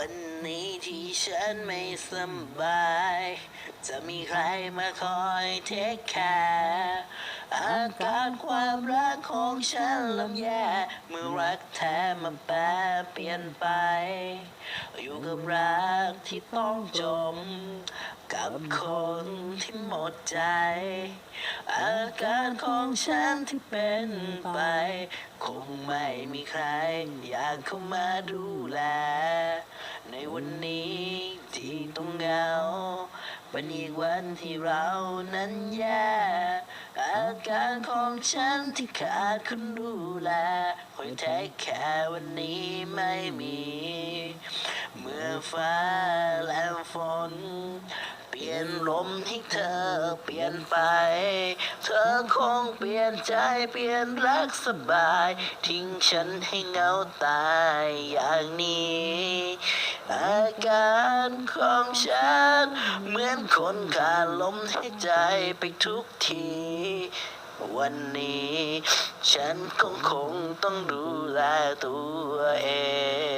วันนี้ที่ฉันไม่สบาย จะมีใครมาคอยเทคแคร์อาการความรักของฉันลำแย่เมื่อรักแท้มาแปรเปลี่ยนไป อยู่กับรักที่ต้องจม กับคนที่หมดใจ อาการของฉันที่เป็นไป คงไม่มีใครอยากเข้ามาดูแล วันนี้ที่ต้องเหงา เป็นอีกวันที่เรานั้นแย่อาการของฉันที่ขาดคนดูแลคอยแท้แค่วันนี้ไม่มี เมื่อฟ้าและฝน เปลี่ยนลมให้เธอเปลี่ยนไป เธอคงเปลี่ยนใจเปลี่ยนรักสบาย ทิ้งฉันให้เหงาตายอย่างนี้ อาการของฉัน เหมือนคนขาดลมหายใจไปทุกที วันนี้ ฉันคงคงต้องดูแลตัวเอง